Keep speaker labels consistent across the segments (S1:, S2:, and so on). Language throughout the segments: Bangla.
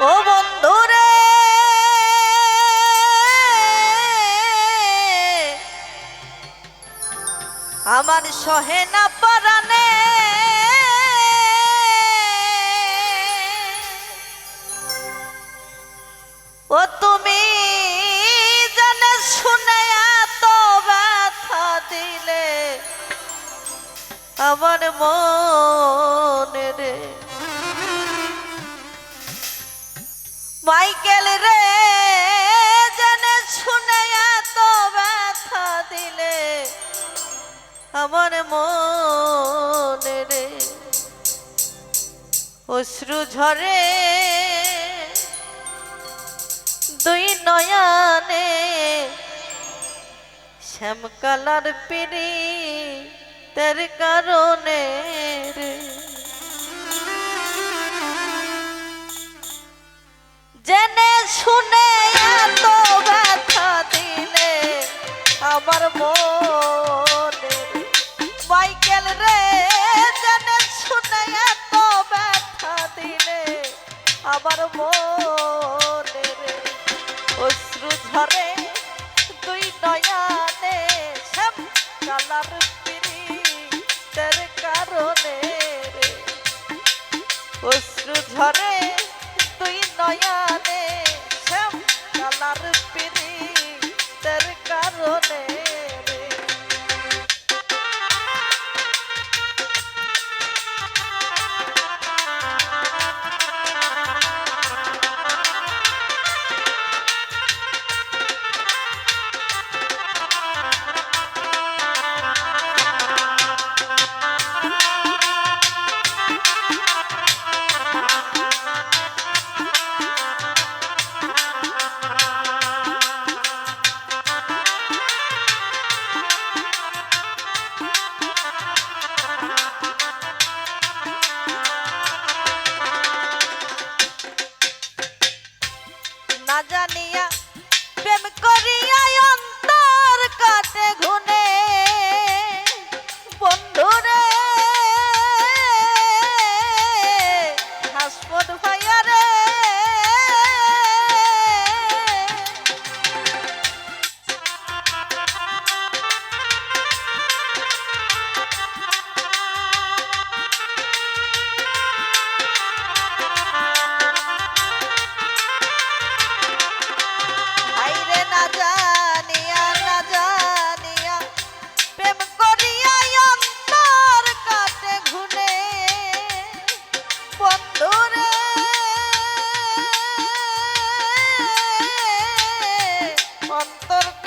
S1: ও বন্ধু রে আমার সহে না পরানে ও তুমি জানে শুনে এত ব্যথা দিলে, আমার মনে রে সাইকেল রে, জানে শুনে এত ব্যথা দিলে আমার মনে রে। অশ্রু ঝরে দুই নয়ানে শ্যাম কালার পিড়ি তের কারণে hot i'm Montor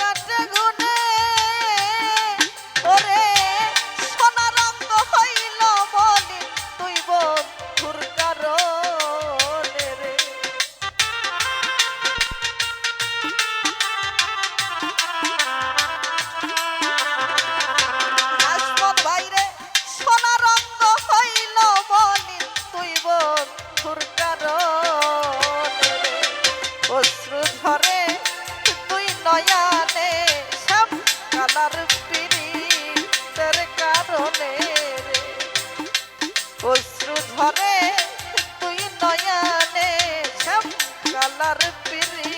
S1: আল্লাহর পিড়ি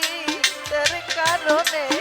S1: কারণে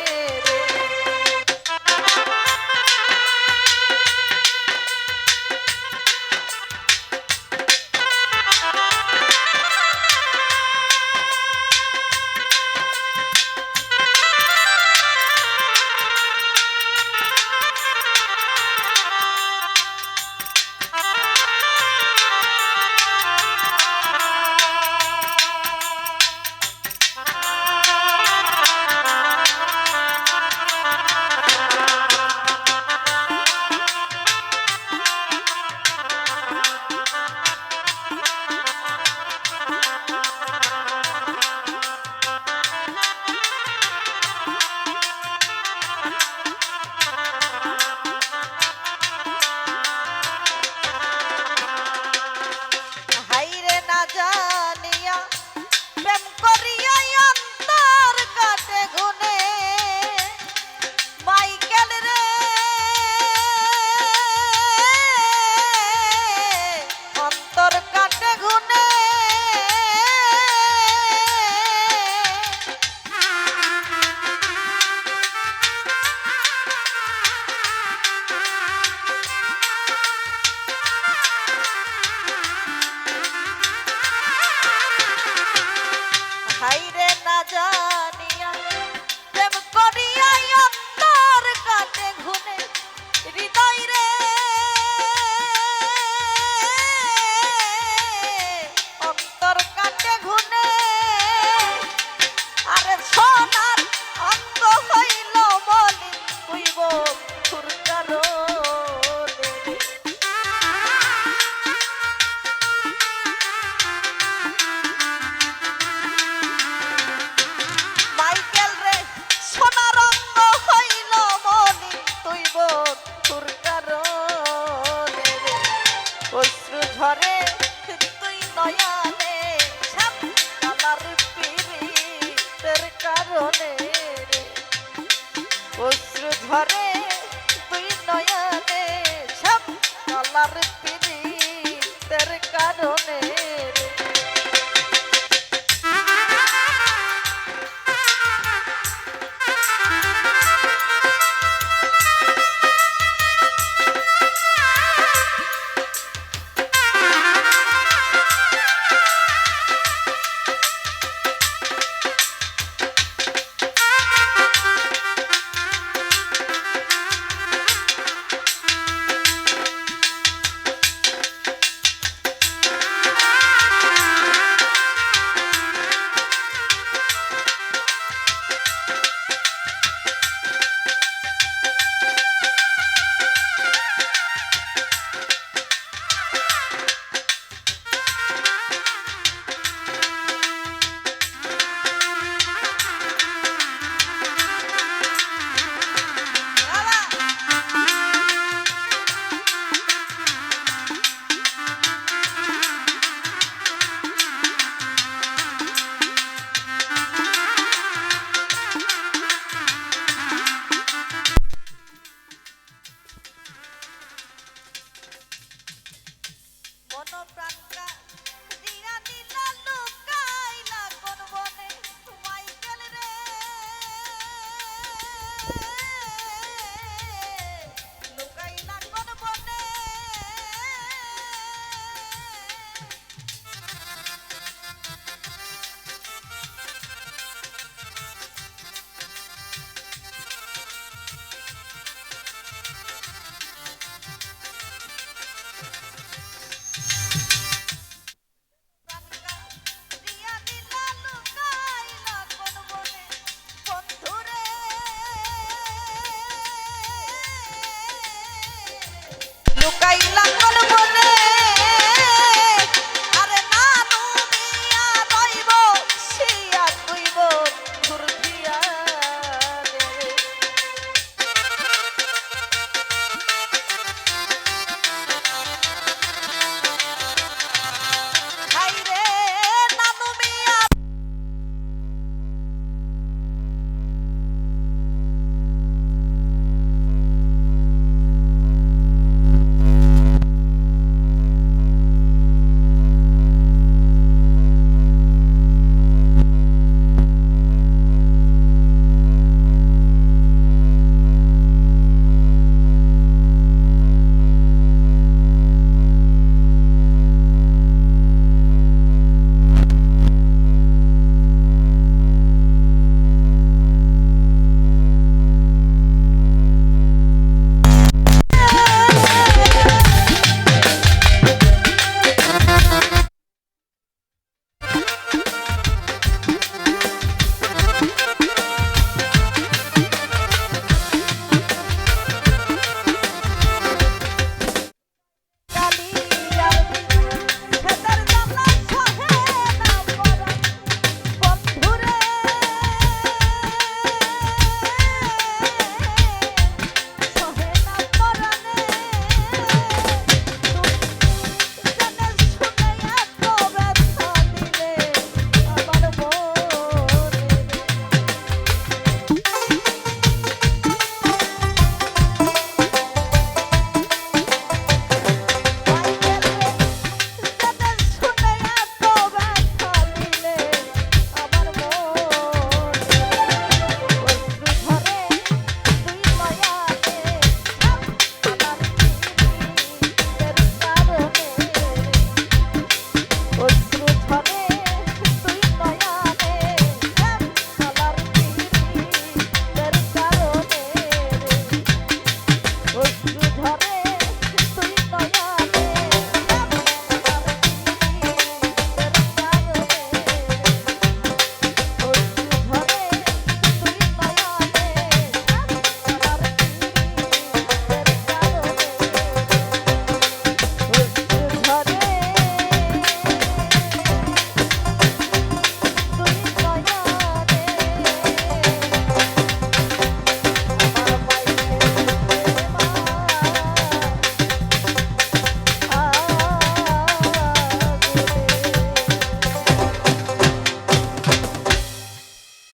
S1: কারণে